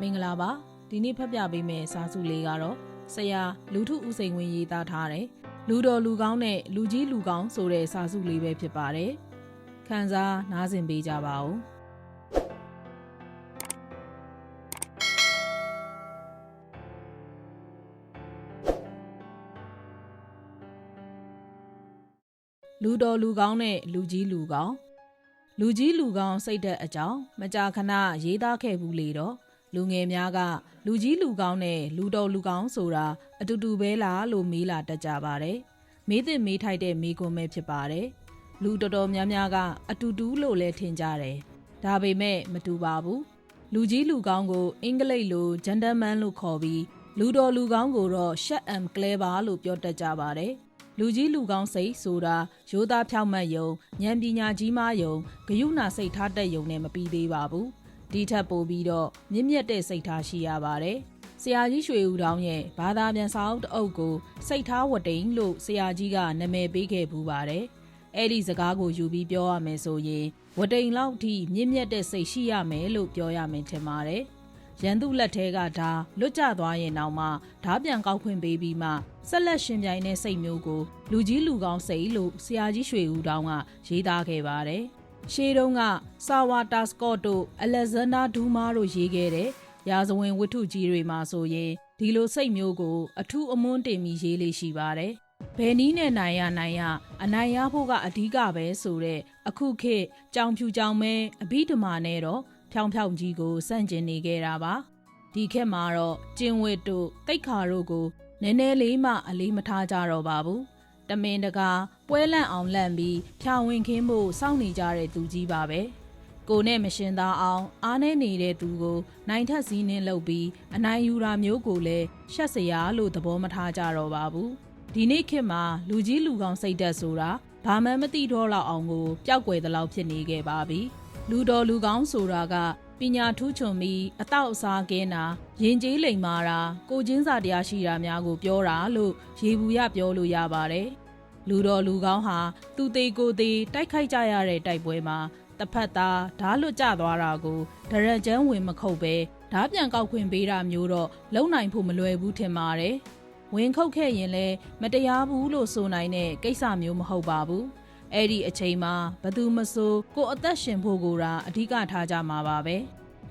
မင်္ဂလာပါဒီနေ့ဖတ်ပြပေးမယ့်စာစုလေးကတော့ဆရာလူထုဦးစိန်ဝင်းရေးသားထားတဲ့လူတော်လူကောင်းနဲ့လူကြီးလူကောင်းဆိုတဲ့စာစုလေးပဲဖြစ်ပါတယ်ခန်းစားနားဆင်ပေးကြပါဦးလူတော်လူကောင်းနဲ့လူကြီးလူကောင်းလူကြီးလူကောင်းစိတ်သက်အကြောင်းမကြာခဏရေးသားခဲ့ဘူးလေတော့ လူငယ်များကလူကြီးလူကောင်းနဲ့လူတော်လူကောင်းဆိုတာအတူတူပဲလားလို့မေးလာတတ်ကြပါတယ်မေးတဲ့မေးထိုက်တဲ့မေးခွန်းပဲဖြစ်ပါတယ်လူတော်တော်များများကအတူတူလို့လည်းထင်ကြတယ်ဒါပေမဲ့မတူပါဘူးလူကြီးလူကောင်းကိုအင်္ဂလိပ်လို gentleman လို့ခေါ်ပြီးလူတော်လူကောင်းကိုတော့ shut and clever လို့ပြောတတ်ကြပါတယ်လူကြီးလူကောင်းစိတ်ဆိုတာရိုးသားဖြောင့်မတ်ယုံဉာဏ်ပညာကြီးမားယုံဂယုဏစိတ်ထားတတ်ယုံနဲ့မပြီးသေးပါဘူး ဒီထက်ပိုပြီးတော့မြင့်မြတ်တဲ့စိတ်ထားရှိရပါတယ်ဆရာကြီးရွှေဦးတောင်းရဲ့ဘာသာပြန်စာအုပ်တအုပ်ကိုစိတ်ထားဝတိန်လို့ဆရာကြီးကနာမည်ပေးခဲ့ပူပါတယ်အဲ့ဒီစကားကိုယူပြီးပြောရမယ်ဆိုရင်ဝတိန်လောက်ထိမြင့်မြတ်တဲ့စိတ်ရှိရမယ်လို့ပြောရမယ်ထင်ပါတယ်ရန်သူလက်ထဲကဓာလွတ်ကျသွားရင်တော့မှဓာပြန်ကောက်ခွင့်ပေးပြီးမှဆက်လက်ရှင်ပြိုင်တဲ့စိတ်မျိုးကိုလူကြီးလူကောင်းစိတ်လို့ဆရာကြီးရွှေဦးတောင်းကရေးသားခဲ့ပါတယ်။ ရှေးတုန်းကဆာဝါတာစကော့တို့အလက်ဇန်ဒါဒူးမားတို့ရေးခဲ့တဲ့ရာဇဝင်ဝတ္ထုကြီးတွေမှာဆိုရင်ဒီလိုစိတ်မျိုးကို အထူးအမွန်းတင်ပြီးရေးလေးရှိပါတယ်။ဘယ်နည်းနဲ့နိုင်ရနိုင်ရအနိုင်ရဖို့ကအဓိကပဲဆိုတဲ့အခုခေတ်ကြောင်ဖြူကြောင်မဲအဘိဓမ္မာနဲ့တော့ဖြောင်ဖြောင်ကြီးကိုစန့်ကျင်နေခဲ့တာပါဒီခက်မှာတော့ကျင်ဝစ်တို့တိတ်ခါတို့ကိုနည်းနည်းလေးမှအလေးမထားကြတော့ပါဘူး တမင်တကာပွဲလန့်အောင်လန့်ပြီးဖြာဝင်ခင်းဖို့စောင့်နေကြတဲ့သူကြီးပါပဲကိုနဲ့မရှင်သားအောင်အားနေနေတဲ့သူကိုနိုင်ထက်စည်းနှင်းလုပ်ပြီးအနိုင်ယူတာမျိုးကိုလည်းရှက်စရာလို့သဘောမထားကြတော့ပါဘူးဒီနေ့ခေတ်မှာလူကြီးလူကောင်းစိတ်သက်ဆိုတာဘာမှမသိတော့လောက်အောင်ကိုပျောက်ကွယ်သလောက်ဖြစ်နေခဲ့ပါပြီလူတော်လူကောင်းဆိုတာကပညာထူးချွန်ပြီးအတော့အစားကင်းတာရင်ကျေးလိမ်မာတာကိုချင်းစာတရားရှိတာများကိုပြောတာလို့ရေဘူးရပြောလို့ရပါတယ် လူတော်လူကောင်းဟာသူသေးကိုသေးတိုက်ခိုက်ကြရတဲ့တိုက်ပွဲမှာတစ်ဖက်သားဓားလွတ်ကျသွားတာကိုဒရကြမ်းဝင်မခုတ်ပဲဓားပြန်ကောက်ခွင့်ပေးတာမျိုးတော့လုံနိုင်ဖို့မလွယ်ဘူးထင်ပါတယ်ဝင်ခုတ်ခဲ့ရင်လည်းမတရားဘူးလို့ဆိုနိုင်တဲ့ကိစ္စမျိုးမဟုတ်ပါဘူးအဲ့ဒီအချိန်မှာဘသူမဆိုကိုအသက်ရှင်ဖို့ကိုရာအဓိကထားကြမှာပါပဲ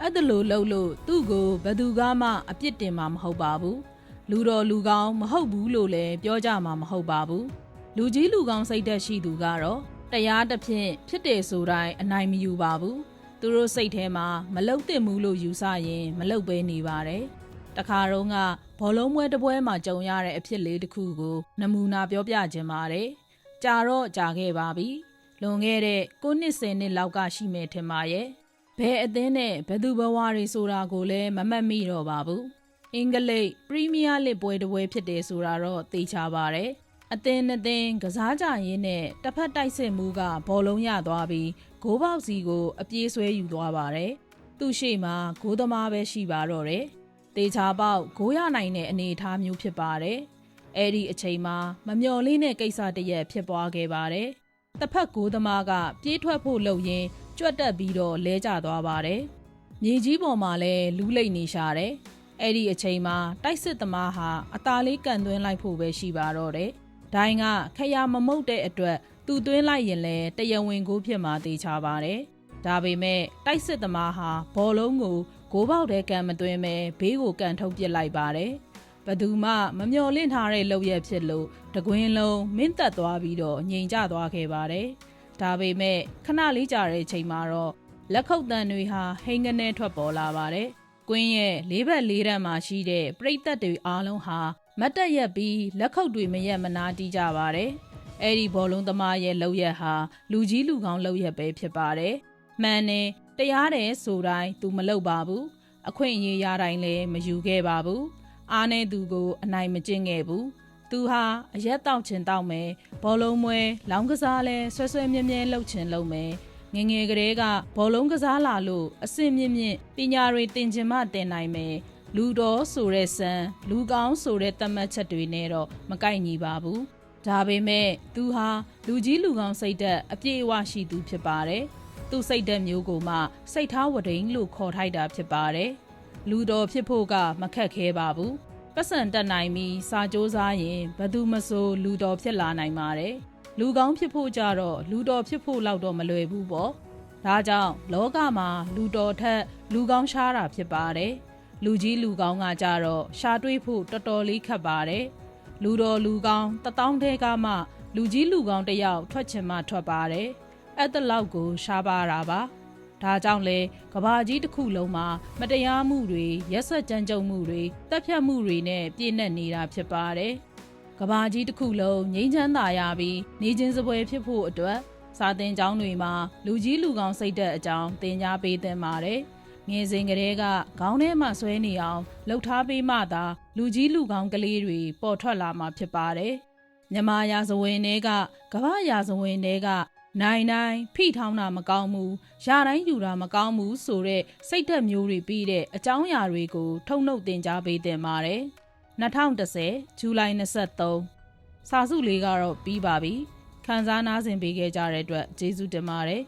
အဲ့ဒါလိုလှုပ်လို့သူ့ကိုဘသူကမှအပြစ်တင်မှာမဟုတ်ပါဘူးလူတော်လူကောင်းမဟုတ်ဘူးလို့လည်းပြောကြမှာမဟုတ်ပါဘူး လူကြီးလူကောင်းစိတ်သက်ရှိသူကတော့တရားတစ်ဖြင့်ဖြစ်တယ်ဆိုတိုင်းအနိုင်မယူပါဘူးသူတို့စိတ်ထဲမှာမလုတ်တင်ဘူးလို့ယူဆရင်မလုတ်ပဲနေပါတယ်တခါတော့ကဘောလုံးပွဲတစ်ပွဲမှာကြုံရတဲ့အဖြစ်လေးတစ်ခုကို နမူနာပြောပြခြင်းပါတယ်ကြာတော့ကြာခဲ့ပါပြီလွန်ခဲ့တဲ့9နှစ်10နှစ်လောက်ကရှိမယ်ထင်ပါရဲ့ဘယ်အသင်းနဲ့ဘယ်သူဘဝတွေဆိုတာကိုလည်းမမှတ်မိတော့ပါဘူးအင်္ဂလိပ်ပရီးမီးယားလစ်ပွဲတစ်ပွဲဖြစ်တယ်ဆိုတာတော့သိချပါတယ် အသင်းနှစ်သင်းကစားကြရင်းနဲ့တစ်ဖက်တိုက်စစ်မှုကဘောလုံးရသွားပြီးဂိုးပေါက်စီကို အပြေးဆွဲယူသွားပါတယ်သူ့ရှိမှဂိုးသမားပဲရှိပါတော့တယ်တေချာပေါက်ဂိုးရနိုင်တဲ့အနေအထားမျိုးဖြစ်ပါတယ်အဲ့ဒီအချိန်မှာမမျော်လင့်တဲ့ကိစ္စတရက်ဖြစ်ပွားခဲ့ပါတယ်။တစ်ဖက်ကိုသမားကပြေးထွက်ဖို့လုပ်ရင်းကြွက်တက်ပြီးတော့လဲကျသွားပါတယ်။မြေကြီးပေါ်မှာလည်းလူးလိတ်နေရှာတယ်။အဲ့ဒီအချိန်မှာတိုက်စစ်သမားဟာအသားလေးကန်သွင်းလိုက်ဖို့ပဲရှိပါတော့တယ်။ ဒိုင်းကခရမမုတ်တဲ့အတွက်သူသွင်းလိုက်ရင်လည်းတရဝင်းကိုဖြစ်မှာတေချပါတယ်။ဒါပေမဲ့တိုက်စစ်သမားဟာဘောလုံးကိုဂိုးပေါက်တဲ့ကန်မသွင်းပဲဘေးကိုကန်ထုတ်ပစ်လိုက်ပါတယ်။ဘသူမှမမျော်လင့်ထားတဲ့လောက်ရဖြစ်လို့တကွင်းလုံးမင်းသက်သွားပြီးတော့ငြိမ်ကျသွားခဲ့ပါတယ်။ဒါပေမဲ့ခဏလေးကြာတဲ့ချိန်မှာတော့လက်ခုပ်တန်တွေဟာဟိန်းကနေထွက်ပေါ်လာပါတယ်။ကွင်းရဲ့လေးဘက်လေးတန်းမှာရှိတဲ့ပြိသက်တွေအားလုံးဟာ မတ်တက်ရက်ပြီးလက်ခုပ်တွေမရက်မနာတီးကြပါတယ်။အဲ့ဒီဘောလုံးသမားရဲ့လောက်ရက်ဟာလူကြီးလူကောင်းလောက်ရက်ပဲဖြစ်ပါတယ်။မှန်တယ်တရားတယ်ဆိုတိုင်းသူမလုပ်ပါဘူး။အခွင့်အရေးရတိုင်းလည်းမယူခဲ့ပါဘူး။အားနေသူကိုအနိုင်မကျင့်ခဲ့ဘူးသူဟာအရက်တောက်ချင်တောက်မယ်ဘောလုံးမွဲလောင်းကစားလဲဆွဲဆွဲမြဲမြဲလှုပ်ချင်လှုပ်မယ်ငငယ်ကလေးကဘောလုံးကစားလာလို့အစင်မြင့်မြင့်ပညာတွေတင်ချင်မှတင်နိုင်မယ် လူတော်ဆိုတဲ့စံလူကောင်းဆိုတဲ့သတ်မှတ်ချက်တွေနဲ့တော့မကိုက်ညီပါဘူးဒါပေမဲ့သူဟာလူကြီးလူကောင်းစိတ်သက်အပြည့်အဝရှိသူဖြစ်ပါတယ်သူစိတ်သက်မျိုးကိုမှစိတ်ထားဝဒိန်လို့ခေါ်ထိုက်တာဖြစ်ပါတယ်လူတော်ဖြစ်ဖို့ကမခက်ခဲပါဘူးပတ်စံတက်နိုင်ပြီးစာကြိုးစားရင်ဘယ်သူမဆိုလူတော်ဖြစ်လာနိုင်ပါတယ်လူကောင်းဖြစ်ဖို့ကြတော့လူတော်ဖြစ်ဖို့လောက်တော့မလွယ်ဘူးပေါ့ဒါကြောင့်လောကမှာလူတော်ထက်လူကောင်းရှားတာဖြစ်ပါတယ် လူကြီးလူကောင်းကကြတော့ရှာတွေးဖို့တော်တော်လေးခက်ပါတယ်လူတော်လူကောင်းတထောင်တဲကမှလူကြီးလူကောင်းတစ်ယောက်ထွက်ချင်မှထွက်ပါတယ်အဲ့တလောက်ကိုရှားပါတာပါဒါကြောင့်လေကဘာကြီးတစ်ခုလုံးမှာမတရားမှုတွေရက်ဆက်ကြမ်းကြုတ်မှုတွေတပ်ဖြတ်မှုတွေနဲ့ပြည့်နှက်နေတာဖြစ်ပါတယ်။ကဘာကြီးတစ်ခုလုံးငြိမ်းချမ်းသာရပြီးနေချင်းစပွဲဖြစ်ဖို့အတွက်စာသင်ကျောင်းတွေမှာလူကြီးလူကောင်းစိတ်သက်အကြောင်းသင်ကြားပေးသင်ပါတယ်။ ငယ်စဉ်ကတည်းကခေါင်းထဲမှာဆွဲနေအောင်လှုပ်ထားပေးမှသာလူကြီးလူကောင်းကလေးတွေပေါ်ထွက်လာမှာဖြစ်ပါတယ်။မြမရာဇဝင်တွေကကမ္ဘာရာဇဝင်တွေကနိုင်နိုင်ဖိထောင်းတာမကောင်းဘူးရတိုင်းယူတာမကောင်းဘူးဆိုတဲ့စိတ်သက်မျိုးတွေပြီးတဲ့အကြောင်းအရာတွေကိုထုတ်နှုတ်တင်ကြားပေးတင်ပါတယ်2010ဇူလိုင်23စာစုလေးကတော့ပြီးပါပြီခန်းစားနားဆင်ပေးခဲ့ကြတဲ့အတွက်ကျေးဇူးတင်ပါတယ်